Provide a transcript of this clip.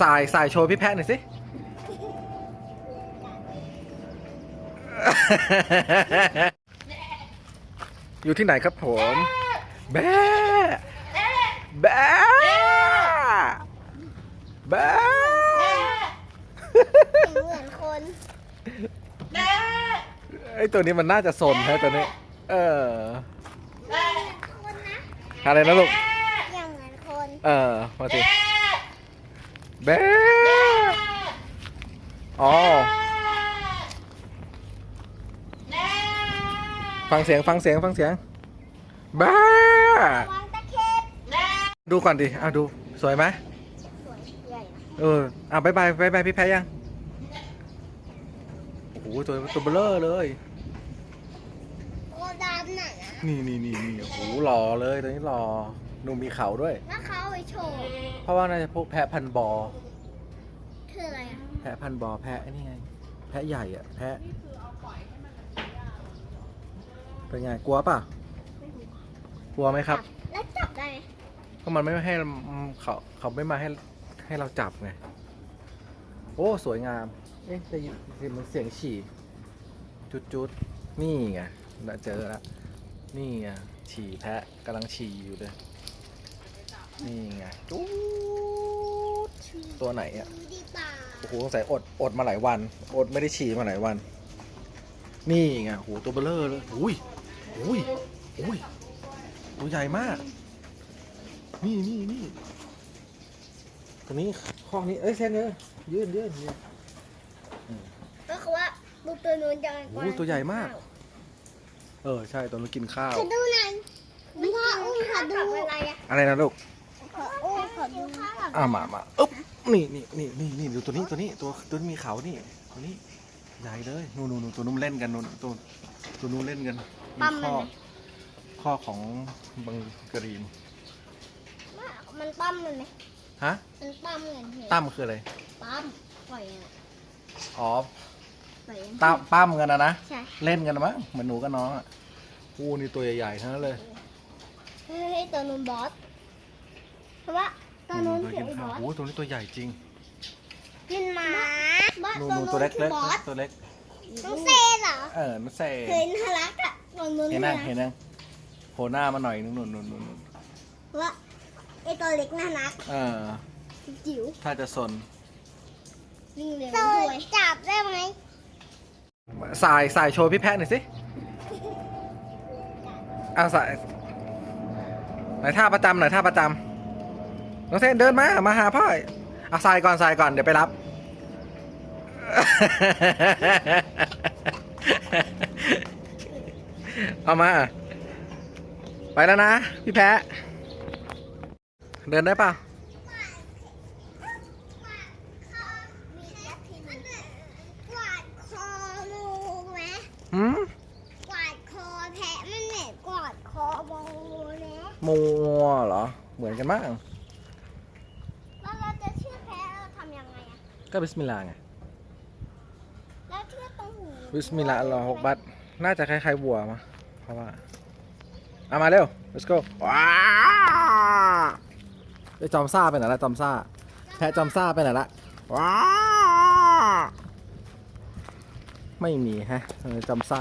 สายสายโชว์พี่แพะหน่อยสิ อยู่ที่ไหนครับผม แบะแบะแบะเหมือนคนไอตัวนี้มันน่าจะสนแฮะตัวนี้ เออคนนะอะไรนะลูกอย่างเหมือนคน เออ มาสิ แบะอ๋อ ฟังเสียงฟังเสียงฟังเสียงแบะวางตะเข็บดูก่อนดิอะดูสวยไหมสวยใหญ่นะเอออะบายบายบายบายพี่แพ้ยัง โอ้โหตัวตัวเบลอเลยตัวดำน่ะนะนี่นี่นี่นี่โอ้โหหล่อเลยตัวนี้หล่อหนูมีเขาด้วยแล้วเขาเอาไปโชว์ เพราะว่าน่าจะพวกแพะพันธุ์บอ คืออะไรอะแพะพันธุ์บอ แพะไอ้นี่ไง แพะใหญ่อะแพะเป็นไงกลัวป่ะ กลัวไหมครับ แล้วจับได้ไหมก็มันไม่ให้เขาเขาไม่มาให้ให้เราจับไง โอ้ สวยงาม เอ๊ะได้ยินเสียงเสียงฉี่ จุดจุดๆนี่ไงน่าเจอแล้วนี่ไงฉี่แพะกำลังฉี่อยู่เลยนี่ไงจุด ตัวไหนอะดูดีป่าโอ้โหสงสัยอดอดมาหลายวัน อดไม่ได้ฉี่มาหลายวัน นี่ไงโอ้โหตัวเบลเลอร์เลยอุ้ยอุ้ยอุ้ยตัวใหญ่มาก นี่นี่นี่ตัวนี้ข้อนี้เอ้ยเส้นเนี้ยยืนยืนยืนก็คือว่าดูตัวนู้นจะโอ้โหตัวใหญ่มาก เออใช่ตัวนี้กินข้าว ขอดูหน่อยพ่ออุ้มขอดูอะไรอะอะไรนะลูก ขออุ้มขอดูข้าวอ่ามามาอึ๊บนี่นี่นี่นี่นี่ดูตัวนี้ตัวนี้ตัวตัวนี้มีเขานี่ตัวนี้ใหญ่เลยนู่นนู่นนู่นตัวนู้นเล่นกันนู่นตัวตัวนู้นเล่นกันมีข้อข้อของบังกรีนมันปั้มมันไหมฮะมันปั้มเงินเหรอตั้มคืออะไรปั้มปล่อยอะอ๋อปล่อยตั้มปั้มกันนะนะใช่เล่นกันนะมั้งเหมือนหนูกับน้องอะอู้นี่ตัวใหญ่ๆทั้งนั้นเลย เฮ้ยตัวนู้นบอสเพราะว่า ตัวนู้นตัวเขียกินนบข้าวอสโอ้ตัวนี้ตัวใหญ่จริงกินหมาบอสนู่นตัวนู่นนู้นตัวเล็กคืเล็อกบอสตัวเล็ก น้องเซนเหรอ เออมันเซ่เคยน่ารักอะตัวนู้นเห็นน่ายังรักเห็นยังโผล่หน้ามาหน่อยนึงนู่นนู่นนู่นนู่นเพราะว่าไอตัวเล็กน่ารักเออ จิ๋วถ้าจะสนวิ่งเร็วด้วยจับได้ไหมสายสายโชว์พี่แพะหน่อยสิอะสายไหนท่าประจำหน่อยท่าประจำ น้องเซนเดินมา มาหาพ่ออะสายก่อนสายก่อนเดี๋ยวไปรับ เอามา ไปแล้วนะ พี่แพะ เดินได้เปล่ากวาดคองูไหมหืมกวาดคอแพะมันเหมือนกวาดคองูนะมัวเหรอ เหมือนกันมาก แล้วเราจะเชื่อแพะเราทำยังไงอะ ก็บิสมิลลาห์ไงแล้วเชื่อตรงหูบิสมิลลาห์อัลลอฮฺอักบัตน่าจะคล้ายๆวัวมาเพราะว่าเอามาเร็ว let's go ว้าไอจอมซ่าไปไหนละจอมซ่าแพะจอมซ่าไปไหนละว้าไม่มีฮะเออจอมซ่า